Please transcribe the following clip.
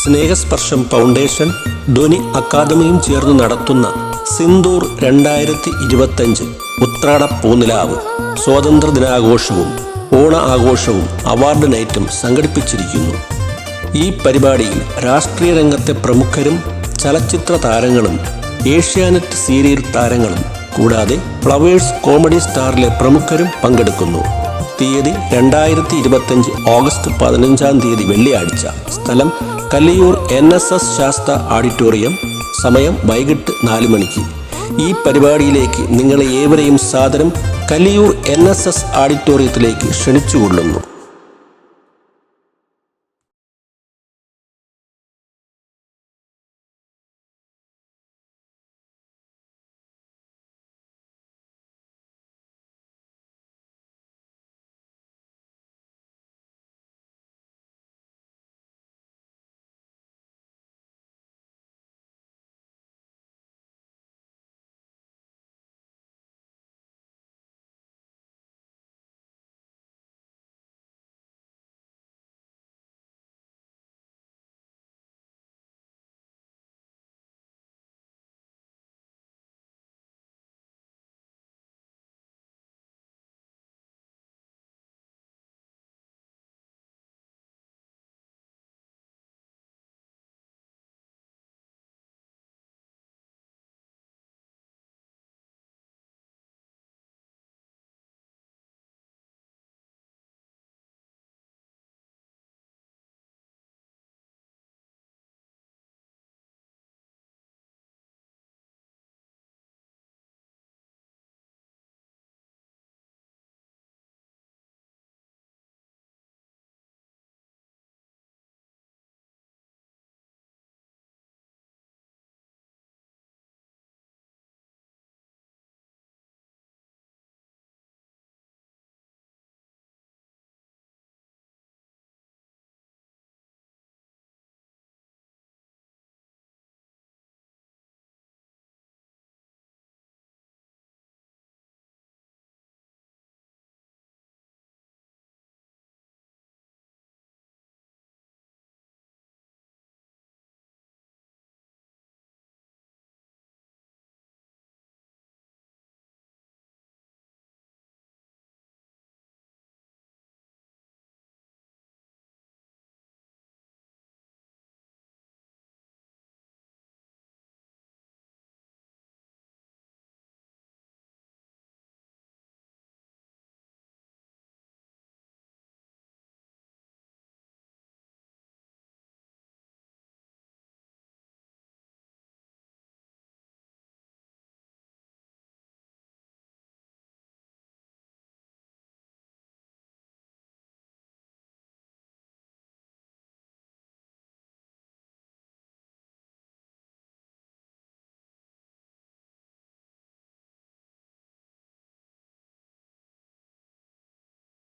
സ്നേഹസ്പർശം foundation ധ്വനി അക്കാദമിയും ചേർന്ന് നടത്തുന്ന സിന്ദൂർ രണ്ടായിരത്തി ഇരുപത്തഞ്ച് ഉത്രാട പൂനിലാവ്. സ്വാതന്ത്ര്യ ദിനാഘോഷവും ഓണ ആഘോഷവും അവാർഡ് നൈറ്റും സംഘടിപ്പിച്ചിരിക്കുന്നു. ഈ പരിപാടിയിൽ രാഷ്ട്രീയ രംഗത്തെ പ്രമുഖരും ചലച്ചിത്ര താരങ്ങളും ഏഷ്യാനെറ്റ് സീരിയൽ താരങ്ങളും കൂടാതെ ഫ്ലവേഴ്സ് കോമഡി സ്റ്റാറിലെ പ്രമുഖരും പങ്കെടുക്കുന്നു. തീയതി രണ്ടായിരത്തി ഇരുപത്തഞ്ച് ഓഗസ്റ്റ് പതിനഞ്ചാം തീയതി വെള്ളിയാഴ്ച. സ്ഥലം Kalliyoor N S S Shastra auditorium. സമയം വൈകിട്ട് നാല് മണിക്ക്. ഈ പരിപാടിയിലേക്ക് നിങ്ങളെ ഏവരെയും സാദരം കലിയൂർ എൻ എസ് എസ് ഓഡിറ്റോറിയത്തിലേക്ക് ക്ഷണിച്ചുകൊള്ളുന്നു.